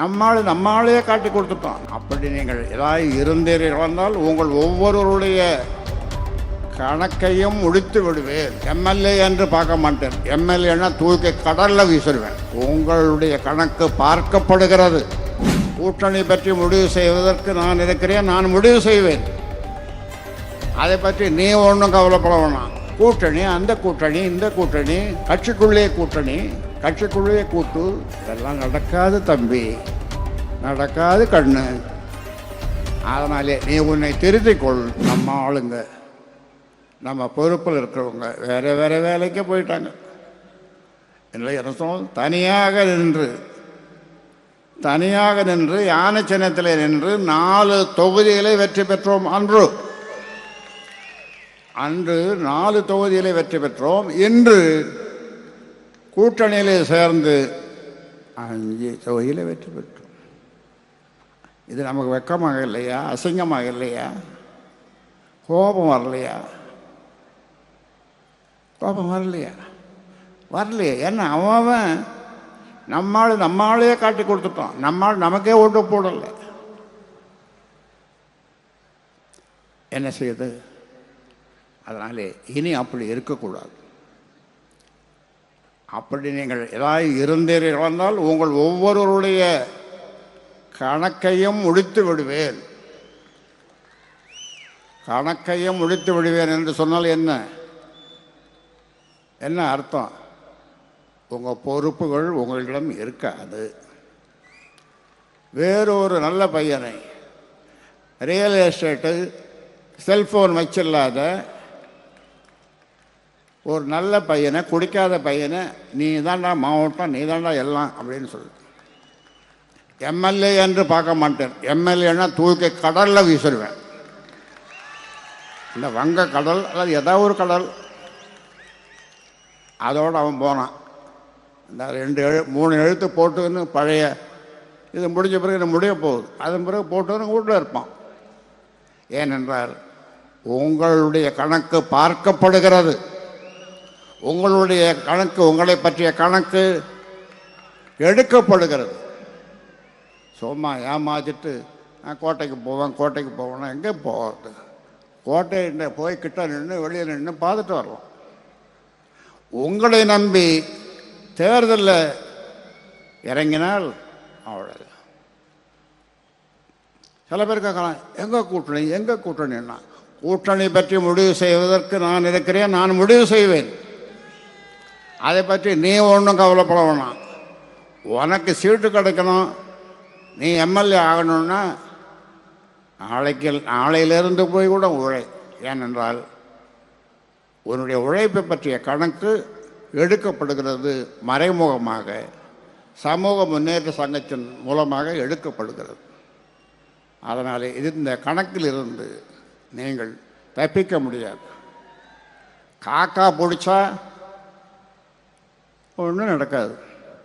நம்மால் நம்மாலே காட்டி கொடுத்துட்டோம் அப்படி நீங்கள் ஏதாவது இருந்தீர்கள் வந்தால் உங்கள் ஒவ்வொருவருடைய கணக்கையும் முடித்து விடுவேன். எம்எல்ஏ என்று பார்க்க மாட்டேன். எம்எல்ஏன்னா தூக்கி கடல்ல வீசிடுவேன் உங்களுடைய கணக்கு பார்க்கப்படுகிறது. கூட்டணி பற்றி முடிவு செய்வதற்கு நான் இருக்கிறேன் நான் முடிவு செய்வேன். அதை பற்றி நீ ஒன்றும் கவலைப்பட வேணாம். கூட்டணி அந்த கூட்டணி இந்த கூட்டணி கட்சிக்குள்ளே கூட்டணி. கட்சிக்குள்ளேயே கூட்டு இதெல்லாம் நடக்காது தம்பி. நடக்காது கண்ணு. அதனாலே நீ உன்னை திருத்திக்கொள் நம்ம ஆளுங்க. நம்ம பொறுப்பில் இருக்கிறவங்க வேற வேற வேலைக்கு போயிட்டாங்க. இல்லை என்ன தனியாக நின்று தனியாக நின்று யானை சின்னத்தில் நின்று நாலு தொகுதிகளை வெற்றி பெற்றோம் அன்று. அன்று நாலு தொகுதிகளை வெற்றி பெற்றோம். இன்று கூட்டணியிலே சேர்ந்து அஞ்சு தொகுதியிலே வெற்றி பெற்றோம் இது நமக்கு வெக்கமாக இல்லையா? அசிங்கமாக இல்லையா? கோபம் வரலையா? கோபம் வரலையா? வரலையே. என்ன அவன் அவன் நம்மால் நம்மாலேயே காட்டி கொடுத்துட்டோம் நம்மால் நமக்கே ஓட்டு போடலை. என்ன செய்யுது? அதனாலே இனி அப்படி இருக்கக்கூடாது. அப்படி நீங்கள் ஏதாவது இருந்தீர்கள் என்றால் உங்கள் ஒவ்வொருவருடைய கணக்கையும் முடித்து விடுவேன். கணக்கையும் முடித்து விடுவேன் என்று சொன்னால் என்ன? என்ன அர்த்தம்? உங்கள் பொறுப்புகள் உங்களிடம் இருக்காது. வேறொரு நல்ல பையனை ரியல் எஸ்டேட்டு செல்ஃபோன் வச்சில்லாத ஒரு நல்ல பையனை குடிக்காத பையனை நீ தான்டா மாவட்டம் நீ தான்டா எல்லாம் அப்படின்னு சொல்லு. எம்எல்ஏ என்று பார்க்க மாட்டேன். எம்எல்ஏன்னா தூக்கி கடலில் வீசிடுவேன் இந்த வங்க கடல் அல்லது ஏதாவது ஒரு கடல். அதோடு அவன் போனான். இந்த ரெண்டு எழு மூணு எழுத்து போட்டுன்னு பழைய இது முடிஞ்ச பிறகு இது முடிய போகுது. அதன் பிறகு போட்டுன்னு வீட்டில் இருப்பான். ஏனென்றால் உங்களுடைய கணக்கு பார்க்கப்படுகிறது. உங்களுடைய கணக்கு உங்களை பற்றிய கணக்கு எடுக்கப்படுகிறது. சும்மா ஏமாத்திட்டு நான் கோட்டைக்கு போவேன் கோட்டைக்கு போவேன்னா எங்கே போகிறது கோட்டை போய் கிட்ட நின்று வெளியே நின்று பார்த்துட்டு வரலாம். உங்களை நம்பி தேர்தலில் இறங்கினால் அவ்வளோ சில பேர் கேட்கலாம் எங்கே கூட்டணி? எங்கே கூட்டணின்னா? கூட்டணி பற்றி முடிவு செய்வதற்கு நான் இருக்கிறேன் நான் முடிவு செய்வேன். அதை பற்றி நீ ஒன்றும் கவலைப்பட வேணாம். உனக்கு சீட்டு கிடைக்கணும். நீ எம்எல்ஏ ஆகணும்னா நாளைக்கு நாளையிலிருந்து போய் கூட உழை. ஏனென்றால் உன்னுடைய உழைப்பை பற்றிய கணக்கு எடுக்கப்படுகிறது மறைமுகமாக. சமூக முன்னேற்ற சங்கத்தின் மூலமாக எடுக்கப்படுகிறது. அதனால் இது இந்த கணக்கில் இருந்து நீங்கள் தப்பிக்க முடியாது. காக்கா பிடிச்சா ஒன்றும் நடக்காது.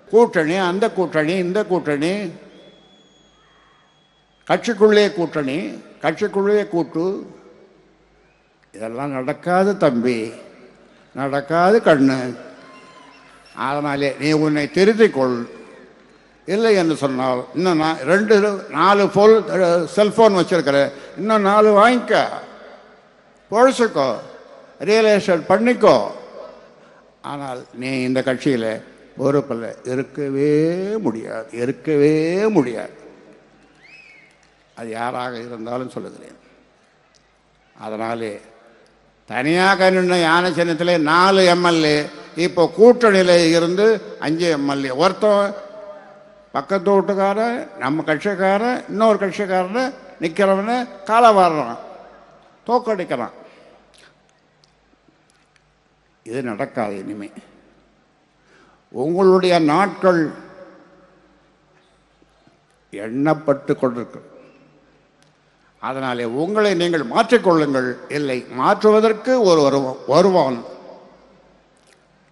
கூட்டணி அந்த கூட்டணி இந்த கூட்டணி. கட்சிக்குள்ளே கூட்டணி கட்சிக்குள்ளே கூட்டு. இதெல்லாம் நடக்காது தம்பி. நடக்காது கண்ணு. அதனாலே நீ உன்னை திருத்திக்கொள். இல்லை என்று சொன்னால் இன்னும் நான் ரெண்டு நாலு ஃபோல் செல்ஃபோன் வச்சுருக்கிற இன்னும் நாலு வாங்கிக்க. பொழைச்சிக்கோ. ரியல் எஸ்டேட் பண்ணிக்கோ. ஆனால் நீ இந்த கட்சியில் பொறுப்பில் இருக்கவே முடியாது இருக்கவே முடியாது. அது யாராக இருந்தாலும் சொல்லுகிறேன். அதனாலே தனியாக நின்ற யானை சின்னத்தில் நாலு எம்எல்ஏ இப்போ கூட்டணியில் இருந்து அஞ்சு எம்எல்ஏ. ஒருத்தன் பக்கத்து வீட்டுக்காரன் நம்ம கட்சிக்காரன் இன்னொரு கட்சிக்காரன் நிற்கிறவன காலை வர்றான் தோக்கடிக்கிறான். இது நடக்காது இனிமே. உங்களுடைய நாட்கள் எண்ணப்பட்டு கொண்டிருக்கு அதனாலே உங்களை நீங்கள் மாற்றிக்கொள்ளுங்கள் இல்லை மாற்றுவதற்கு ஒரு வருவான்.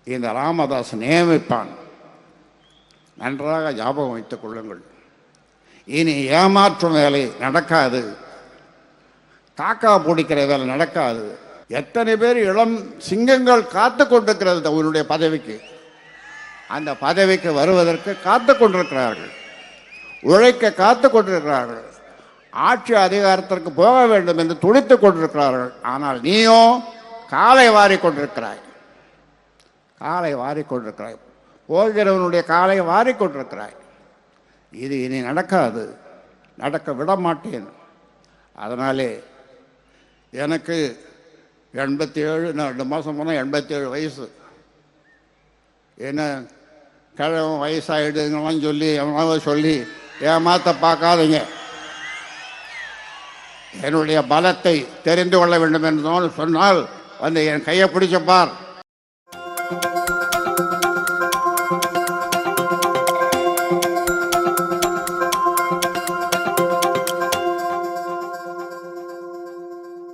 இந்த ராமதாஸ் நியமிப்பான். நன்றாக ஞாபகம் வைத்துக் கொள்ளுங்கள். இனி ஏமாற்றும் வேலை நடக்காது. காக்கா பிடிக்கிற வேலை நடக்காது. எத்தனை பேர் இளம் சிங்கங்கள் காத்து கொண்டிருக்கிறது அவனுடைய பதவிக்கு? அந்த பதவிக்கு வருவதற்கு காத்து கொண்டிருக்கிறார்கள். உழைக்க காத்து கொண்டிருக்கிறார்கள். ஆட்சி அதிகாரத்திற்கு போக வேண்டும் என்று துடித்துக் கொண்டிருக்கிறார்கள். ஆனால் நீயோ காலை வாரி கொண்டிருக்கிறாய். காலை வாரி கொண்டிருக்கிறாய். போகிறவனுடைய காலை வாரி கொண்டிருக்கிறாய். இது இனி நடக்காது. நடக்க விட மாட்டேன். அதனாலே எனக்கு எண்பத்தி ஏழு நான் ரெண்டு மாதம் போனால் எண்பத்தி ஏழு வயசு. என்ன கிழவன் வயசாகிடுங்கலாம் சொல்லி எவனாவது சொல்லி ஏமாத்த பார்க்காதீங்க. என்னுடைய பலத்தை தெரிந்து கொள்ள வேண்டும் என்று சொன்னால் வந்து என் கையை பிடிச்ச பார்